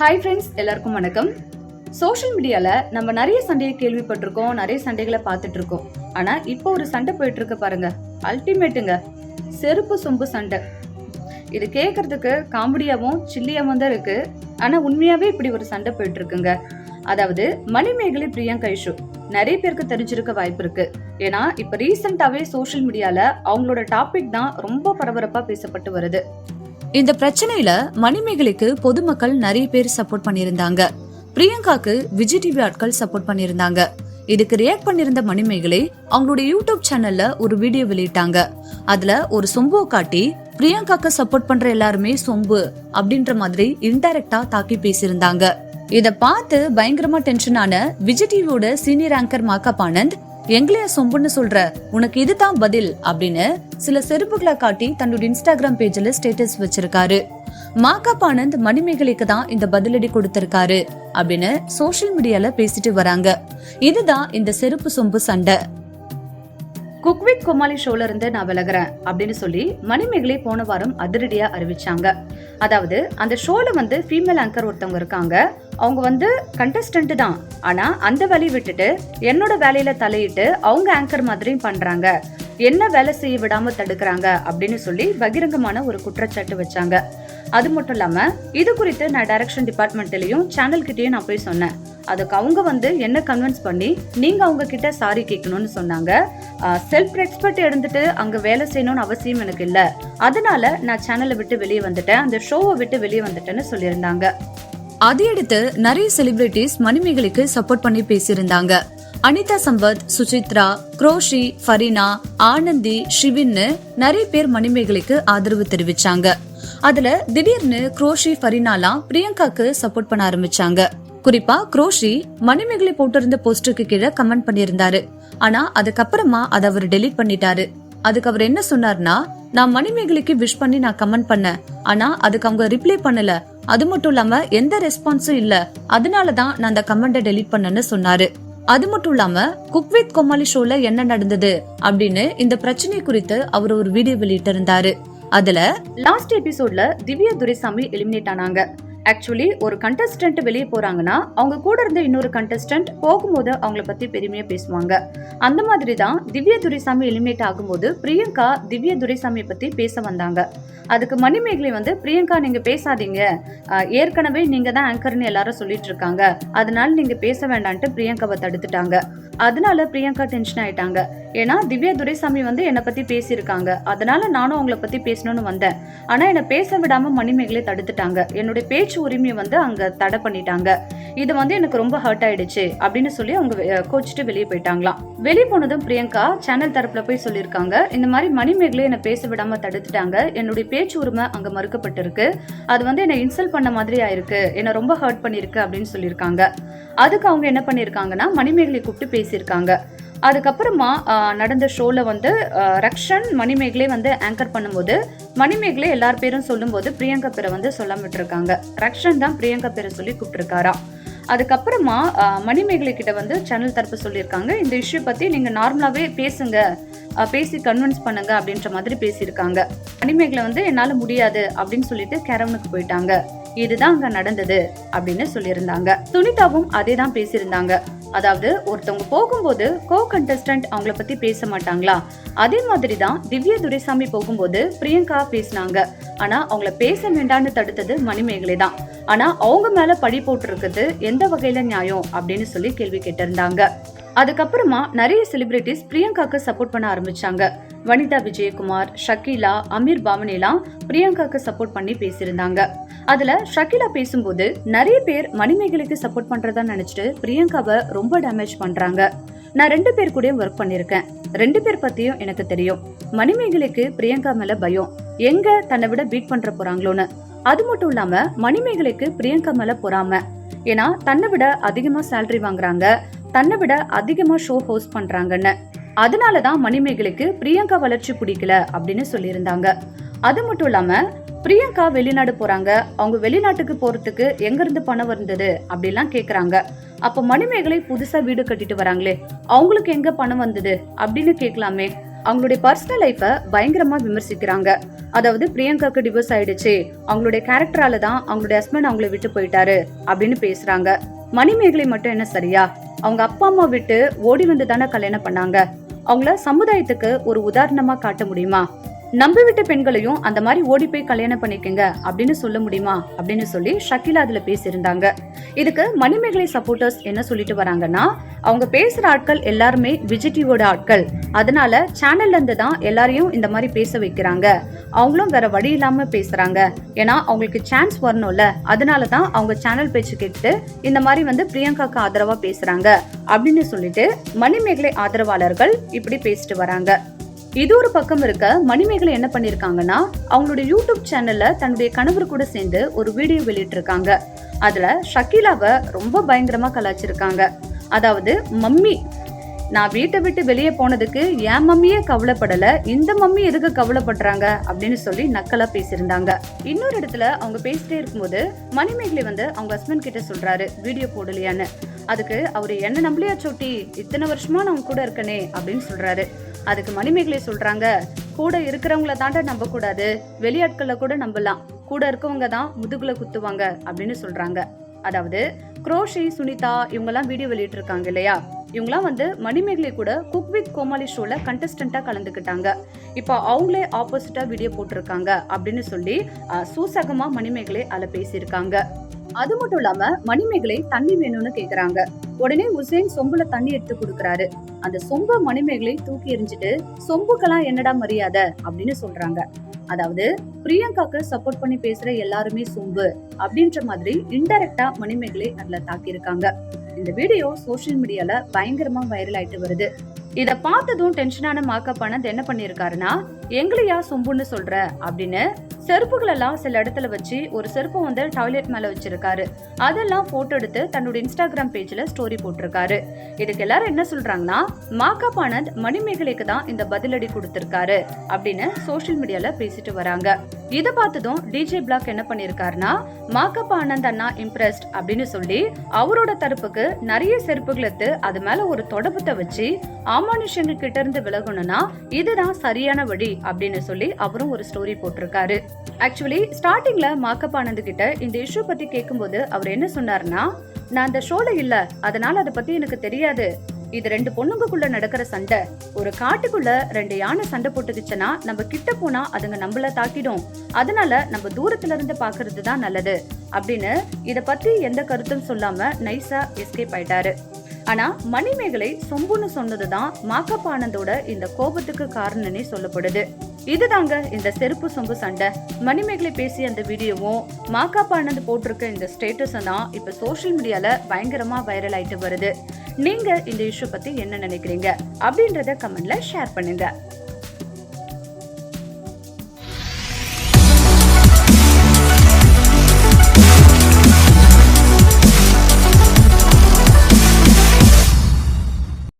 Hi friends எல்லாருக்கும் வணக்கம். Social மீடியாவில் நம்ம நிறைய சண்டையை கேள்விப்பட்டிருக்கோம் நிறைய சண்டைகளை பார்த்துட்டு இருக்கோம் ஆனால் இப்போ ஒரு சண்டை போயிட்டு இருக்கு பாருங்க. அல்டிமேட்டுங்க செருப்பு சொம்பு சண்டை. இது கேட்கறதுக்கு காமெடியாகவும் சில்லியாகவும் தான் இருக்கு. ஆனால் உண்மையாகவே இப்படி ஒரு சண்டை போயிட்டு இருக்குங்க அதாவது மணிமேகலை பிரியங்கா இஷு நிறைய பேருக்கு தெரிஞ்சிருக்க வாய்ப்பு இருக்கு. ஏன்னா இப்போ ரீசெண்டாவே சோஷியல் மீடியாவில் அவங்களோட டாபிக் தான் ரொம்ப பரபரப்பாக பேசப்பட்டு வருது. இந்த பிரச்சனையில மணிமேகலைக்கு பொதுமக்கள் நிறைய பேர் சப்போர்ட் பண்ணியிருந்தாங்க. பிரியங்காக்கு விஜய் டிவி ஆட்கள் சப்போர்ட் பண்ணியிருந்தாங்க. இதுக்கு ரியாக்ட் பண்ணிருந்த மணிமேகலை அவங்களுடைய யூடியூப் சேனல்ல ஒரு வீடியோ வெளியிட்டாங்க. அதுல ஒரு சொம்புவை காட்டி பிரியங்காக்கு சப்போர்ட் பண்ற எல்லாருமே சொம்பு அப்படின்ற மாதிரி இன்டைரக்டா தாக்கி பேசியிருந்தாங்க. இத பார்த்து பயங்கரமா டென்ஷனான விஜய் டிவியோட சீனியர் ஆங்கர் மாக்கப் ஆனந்த் எங்களையா சொம்புன்னு சொல்ற உனக்கு இதுதான் பதில் அப்படின்னு சில செருப்புகளை காட்டி தன்னோட இன்ஸ்டாகிராம் பேஜ்ல ஸ்டேட்டஸ் வச்சிருக்காரு. மாக்கப் ஆனந்த் மணிமேகலைக்கு தான் இந்த பதிலடி கொடுத்திருக்காரு அப்படின்னு சோஷியல் மீடியால பேசிட்டு வராங்க. இதுதான் இந்த செருப்பு சொம்பு சண்டை. குக் வித் கோமாளி ஷோல இருந்து நான் விலகுறேன் அப்படின்னு சொல்லி மணிமேகலை போன வாரம் அதிரடியா அறிவிச்சாங்க. அதாவது அந்த ஷோல வந்து ஃபீமேல் ஆங்கர் ஒருத்தவங்க இருக்காங்க. அவங்க வந்து கண்டஸ்டன்ட் தான். ஆனா அந்த வேலையை விட்டுட்டு என்னோட வேலையில தலையிட்டு அவங்க ஆங்கர் மாதிரியும் பண்றாங்க. என்ன வேலை செய்ய விடாம தடுக்கிறாங்க அப்படின்னு சொல்லி பகிரங்கமான ஒரு குற்றச்சாட்டு வச்சாங்க. அது மட்டும் இல்லாம இது குறித்து நான் டைரக்ஷன் டிபார்ட்மெண்ட்லயும் சேனல் கிட்டயும் நான் போய் சொன்னேன். அதுக்கு அவங்க வந்து என்ன கன்வின்ஸ் பண்ணி நீங்க அவங்க கிட்ட சாரி கேட்கணும்னு சொன்னாங்க. செல்ஃப் ரெஸ்பெக்ட் எடுத்துட்டு அங்க வேலை செய்யணும்னு அவசியம் எனக்கு இல்ல. அதனால நான் சேனலை விட்டு வெளியே வந்துட்டேன். அந்த ஷோவை விட்டு வெளியே வந்துட்டேன்னு சொல்லியிருந்தாங்க. அதையடுத்து நிறைய செலிபிரிட்டிஸ் மணிமேகலைக்கு சப்போர்ட் பண்ணி பேசியிருந்தாங்க. அனிதா சம்பத் சுசித்ரா குரோஷி ஃபரினா ஆனந்தி ஷிவின்னு நிறைய பேர் மணிமேகலைக்கு ஆதரவு தெரிவிச்சாங்க. அதுல திடீர்னு குரோஷி ஃபரினாலாம் பிரியங்காக்கு சப்போர்ட் பண்ண ஆரம்பிச்சாங்க. குறிப்பா குரோஷி மணிமேகலை போட்டிருந்த போஸ்டருக்கு கீழே கமெண்ட் பண்ணியிருந்தாரு. ஆனா அதுக்கப்புறமா அதை அவர் டெலீட் பண்ணிட்டாரு. அதுக்கு அவர் என்ன சொன்னார்னா நான் மணிமேகலைக்கு விஷ் பண்ணி நான் கமெண்ட் பண்ணேன். ஆனா அதுக்கு அவங்க ரிப்ளை பண்ணல. அது மட்டும் இல்லாம எந்த ரெஸ்பான்ஸும் இல்ல. அதனாலதான் நான் அந்த கமெண்ட்டை டெலீட் பண்ணேன்னு சொன்னாரு. அது மட்டும் இல்லாம குக் வித் கோமாளி ஷோல என்ன நடந்தது? அப்படின்னு இந்த பிரச்சனை குறித்து அவர் ஒரு வீடியோ வெளியிட்டு இருந்தாரு அதுல லாஸ்ட் எபிசோட்ல திவ்யா துரைசாமி எலிமினேட் ஆனாங்க. ஆக்சுவலி ஒரு கண்டஸ்டன்ட் வெளியே போறாங்கன்னா அவங்க கூட இருந்த இன்னொரு கண்டஸ்டன்ட் போகும்போது அவங்கள பத்தி பெருமையா பேசுவாங்க. அந்த மாதிரி தான் திவ்ய துரைசாமி எலிமினேட் ஆகும்போது பிரியங்கா திவ்ய துரைசாமியை பத்தி பேச வந்தாங்க. அதுக்கு மணிமேகலை வந்து பிரியங்கா நீங்க பேசாதீங்க. ஏற்கனவே நீங்க தான் ஆங்கர்னு எல்லாரும் சொல்லிட்டு இருக்காங்க. அதனால நீங்க பேச வேண்டான்ட்டு பிரியங்காவை தடுத்துட்டாங்க. அதனால பிரியங்கா டென்ஷன் ஆயிட்டாங்க. ஏன்னா திவ்யா துரைசாமி வந்து என்னை பத்தி பேசியிருக்காங்க. அதனால நானும் அவங்கள பத்தி பேசணும்னு வந்தேன். ஆனா என்னை பேச விடாம மணிமேகலை தடுத்துட்டாங்க. என்னுடைய பேச்சு உரிமையை வந்து அங்க தடை பண்ணிட்டாங்க. இது வந்து எனக்கு ரொம்ப ஹர்ட் ஆயிடுச்சு அப்படின்னு சொல்லி அவங்க கோச்சிட்டு வெளியே போயிட்டாங்களாம். வெளியே போனதும் பிரியங்கா சேனல் தரப்புல போய் சொல்லியிருக்காங்க. இந்த மாதிரி மணிமேகலை என்னை பேச விடாம தடுத்துட்டாங்க. என்னுடைய பேச்சு உரிமை அங்க மறுக்கப்பட்டிருக்கு. அது வந்து என்னை இன்சல்ட் பண்ண மாதிரி ஆயிருக்கு. என்னை ரொம்ப ஹர்ட் பண்ணிருக்கு அப்படின்னு சொல்லியிருக்காங்க. அதுக்கு அவங்க என்ன பண்ணியிருக்காங்கன்னா மணிமேகலை கூப்பிட்டு பேசியிருக்காங்க. அதுக்கப்புறமா நடந்த ஷோல வந்து ரக்ஷன் மணிமேகலை வந்து ஆங்கர் பண்ணும்போது மணிமேகலை எல்லார் பேரும் சொல்லும்போது பிரியங்கா பேரை வந்து சொல்ல விட்டுருக்காங்க ரக்ஷன் தான் பிரியங்கா பேரை சொல்லி கூப்பிட்டுருக்காரா. அதுக்கப்புறமா மணிமேகலை கிட்ட வந்து சேனல் தரப்பு சொல்லியிருக்காங்க. இந்த இஷ்யூ பத்தி நீங்க நார்மலாவே பேசுங்க. பேசி கன்வின்ஸ் பண்ணுங்க அப்படின்ற மாதிரி பேசியிருக்காங்க. மணிமேகலை வந்து என்னால முடியாது அப்படின்னு சொல்லிட்டு கேரவனுக்கு போயிட்டாங்க. இதுதான் அங்க நடந்தது அப்படின்னு சொல்லியிருந்தாங்க. சுனிதாவும் அதே தான் பேசியிருந்தாங்க. அதாவது ஒருத்தவங்க போகும்போது கோ கண்டஸ்டன்ட் அவங்கள பத்தி பேச மாட்டாங்களா? அதே மாதிரி தான் திவ்யா துரைசாமி போகும்போது பிரியங்கா பேசினாங்க. ஆனா அவங்கள பேச வேண்டாம்னு தடுத்தது மணிமேகலை தான். ஆனா அவங்க மேல பழி போட்டிருக்கிறது எந்த வகையில நியாயம் அப்படின்னு சொல்லி கேள்வி கேட்டிருந்தாங்க. அதுக்கப்புறமா நிறைய செலிபிரிட்டிஸ் பிரியங்காக்கு சப்போர்ட் பண்ண ஆரம்பிச்சாங்க. வனிதா விஜயகுமார் ஷக்கீலா அமீர் பாவனிலாம் பிரியங்காக்கு சப்போர்ட் பண்ணி பேசியிருந்தாங்க. அதுல ஷக்கீலா பேசும்போது நிறைய பேர் மணிமேகலைக்கு சப்போர்ட் பண்றதா நினைச்சிட்டு பிரியங்காவை ரொம்ப டேமேஜ் பண்றாங்க. நான் ரெண்டு பேர் கூடயும் ஒர்க் பண்ணிருக்கேன் ரெண்டு பேர் பத்தியும் எனக்கு தெரியும். மணிமேகலைக்கு பிரியங்கா மேல பயம். எங்க தன்னை விட பீட் பண்ற போறாங்களோன்னு. அது மட்டும் இல்லாம மணிமேகலைக்கு பிரியங்கா மேல பொறாம. ஏன்னா தன்னை விட அதிகமா சேலரி வாங்குறாங்க. தன்னை விட அதிகமா ஷோ ஹோஸ்ட் பண்றாங்கன்னு. அதனாலதான் மணிமேகலைக்கு பிரியங்கா வளர்ச்சி பிடிக்கல அப்படின்னு சொல்லியிருந்தாங்க. அது மட்டும் இல்லாம பிரியங்கா வெளிநாடு போறாங்க. அவங்க வெளிநாட்டுக்கு போறதுக்கு எங்க இருந்து பணம் வந்தது அப்படிலாம் கேக்குறாங்க. அப்ப மணிமேகலை புதுசா வீடு கட்டிட்டு வராங்களே அவங்களுக்கு எங்க பணம் வந்தது அப்படின்னு கேட்கலாமே அவங்களுடைய பர்சனல் லைஃபை பயங்கரமா விமர்சிக்கிறாங்க. அதாவது பிரியங்காக்கு டிவோர்ஸ் ஆயிடுச்சு. அவங்களுடைய கேரக்டரால தான் அவங்களுடைய ஹஸ்பண்ட் அவங்கள விட்டு போயிட்டாரு அப்படின்னு பேசுறாங்க. மணிமேகலை மட்டும் என்ன சரியா? அவங்க அப்பா அம்மா விட்டு ஓடி வந்து தானே கல்யாணம் பண்ணாங்க? அவங்கள சமுதாயத்துக்கு ஒரு உதாரணமா காட்ட முடியுமா? நம்பிவிட்ட பெண்களையும் அந்த மாதிரி ஓடி போய் கல்யாணம் பண்ணிக்கங்க அப்படின்னு சொல்ல முடியுமா அப்படின்னு சொல்லி ஷக்கிலா அதுல பேசியிருந்தாங்க. இதுக்கு மணிமேகலை சப்போர்ட்டர்ஸ் என்ன சொல்லிட்டு வராங்கன்னா அவங்க பேசுற ஆட்கள் எல்லாருமே விஜிடிவோட ஆட்கள். அதனால சேனல்ல இருந்து தான் எல்லாரையும் இந்த மாதிரி பேச வைக்கிறாங்க. அவங்களும் வேற வழி இல்லாம பேசுறாங்க. ஏன்னா அவங்களுக்கு சான்ஸ் வரணும்ல. அதனால தான் அவங்க சேனல் பேச்சு கேட்டு இந்த மாதிரி வந்து பிரியங்காக்கு ஆதரவா பேசுறாங்க அப்படின்னு சொல்லிட்டு மணிமேகலை ஆதரவாளர்கள் இப்படி பேசிட்டு வராங்க. இது ஒரு பக்கம் இருக்க மணிமேகலை என்ன பண்ணிருக்காங்கன்னா அவங்களுடைய யூடியூப் சேனல்ல தன்னுடைய கணவர் கூட சேர்ந்து ஒரு வீடியோ வெளியிட்டிருக்காங்க. அதுல ஷக்கீலாவை ரொம்ப பயங்கரமா கலாச்சிருக்காங்க அதாவது மம்மி நான் வீட்டை விட்டு வெளியே போனதுக்கு என் மம்மியே கவலைப்படல. இந்த மம்மி எதுக்கு கவலைப்படுறாங்க? அப்படின்னு சொல்லி நக்கலா பேசியிருந்தாங்க. இன்னொரு இடத்துல அவங்க பேசிட்டே இருக்கும்போது மணிமேகலை வந்து அவங்க ஹஸ்பண்ட் கிட்ட சொல்றாரு வீடியோ போடலையான்னு. அதுக்கு அவரு என்ன நம்பலையா சொட்டி? இத்தனை வருஷமா நான் கூட இருக்கனே அப்படின்னு சொல்றாரு. அதுக்கு மணிமேகலை சொல்றாங்க. கூட இருக்கிறவங்கள தாண்ட நம்ப கூடாது வெளியாட்களை கூட நம்பலாம். கூட இருக்கவங்க தான் முதுகுல குத்துவாங்க அப்படின்னு சொல்றாங்க. அதாவது குரோஷி சுனிதா இவங்கெல்லாம் வீடியோ வெளியிட்டு இருக்காங்க இல்லையா? இவங்கெல்லாம் வந்து மணிமேகலை கூட குக் வித் கோமாளி ஷோல கண்டஸ்டண்டா கலந்துக்கிட்டாங்க. இப்போ அவங்களே ஆப்போசிட்டா வீடியோ போட்டிருக்காங்க அப்படின்னு சொல்லி சூசகமா மணிமேகலை அதில் பேசியிருக்காங்க. அது மட்டும் இல்லாம மணிமேகலை தண்ணி வேணும்னு கேக்குறாங்க. உடனே உசேன் சொம்புல தண்ணி எடுத்து கொடுக்கறாரு. அந்த சொம்ப மணிமேகலை தூக்கி எறிஞ்சிட்டு சொம்புக்கெல்லாம் என்னடா மரியாதை? அப்படின்னு சொல்றாங்க. அதாவது பிரியங்காக்கு சப்போர்ட் பண்ணி பேசுற எல்லாருமே சொம்பு அப்படின்ற மாதிரி இன்டெரக்டா மணிமேகலை அதுல தாக்கியிருக்காங்க. இந்த வீடியோ சோசியல் மீடியால பயங்கரமா வைரல் ஆயிட்டு வருது. இத பார்த்ததும் டென்ஷனான மாக்கப் ஆனது என்ன பண்ணிருக்காருன்னா எங்களையா சொம்புன்னு சொல்ற? அப்படின்னு செருப்புகள் எல்லாம் சில இடத்துல வச்சு ஒரு செருப்பை வந்து டாய்லெட் மேல வச்சிருக்காரு. அதெல்லாம் போட்டோ எடுத்து தன்னோட இன்ஸ்டாகிராம் பேஜ்ல ஸ்டோரி போட்டிருக்காரு. இதுக்கு எல்லாரும் என்ன சொல்றாங்கன்னா மாக்கப் ஆனந்த் மணிமேகலைக்கு தான் இந்த பதிலடி கொடுத்திருக்காரு அப்படின்னு சோஷியல் மீடியால பேசிட்டு வராங்க. இதை பார்த்ததும் டிஜே பிளாக் என்ன பண்ணிருக்காருன்னா மாக்கப் ஆனந்த் அண்ணா இம்ப்ரெஸ்ட் அப்படின்னு சொல்லி அவரோட தரப்புக்கு நிறைய செருப்புகள் எடுத்து அது மேல ஒரு தொடப்பத்தை வச்சு ஆமானுஷங்க கிட்ட இருந்து விலகணும்னா இதுதான் சரியான வழி அப்படின்னு சொல்லி அவரும் ஒரு ஸ்டோரி போட்டிருக்காரு. ஆக்சுவலி ஸ்டார்டிங்ல மாக்கப் ஆனந்த் கிட்ட இந்த இஷ்யூ பத்தி கேட்கும்போது அவர் என்ன சொன்னாருன்னா நான் அந்த ஷோல இல்ல. அதனால அதை பத்தி எனக்கு தெரியாது. இது ரெண்டு பொண்ணுங்களுக்குள்ள நடக்கிற சண்டை. ஒரு காட்டுக்குள்ள ரெண்டு யானை சண்டை போட்டுக்கிச்சுன்னா நம்ம கிட்ட போனா அதுங்க நம்மள தாக்கிடும். அதனால நம்ம தூரத்துல இருந்து பாக்குறது தான் நல்லது அப்படின்னு இத பத்தி எந்த கருத்தும் சொல்லாம நைஸா எஸ்கேப் ஆயிட்டாரு. ஆனா மணிமேகலை சொம்புன்னு சொன்னதுதான் மாக்கப் ஆனந்தோட இந்த கோபத்துக்கு காரணம்னே சொல்லப்படுது. இதுதாங்க இந்த செருப்பு சொம்பு சண்டை. மணிமேகலை பேசிய அந்த வீடியோவும் மாக்காப்பா ஆனந்த் போட்டிருக்க இந்த ஸ்டேட்டஸும் தான் இப்ப சோஷியல் மீடியால பயங்கரமா வைரல் ஆயிட்டு வருது. நீங்க இந்த இஷ்யூ பத்தி என்ன நினைக்கிறீங்க அப்படின்றத கமெண்ட்ல ஷேர் பண்ணுங்க.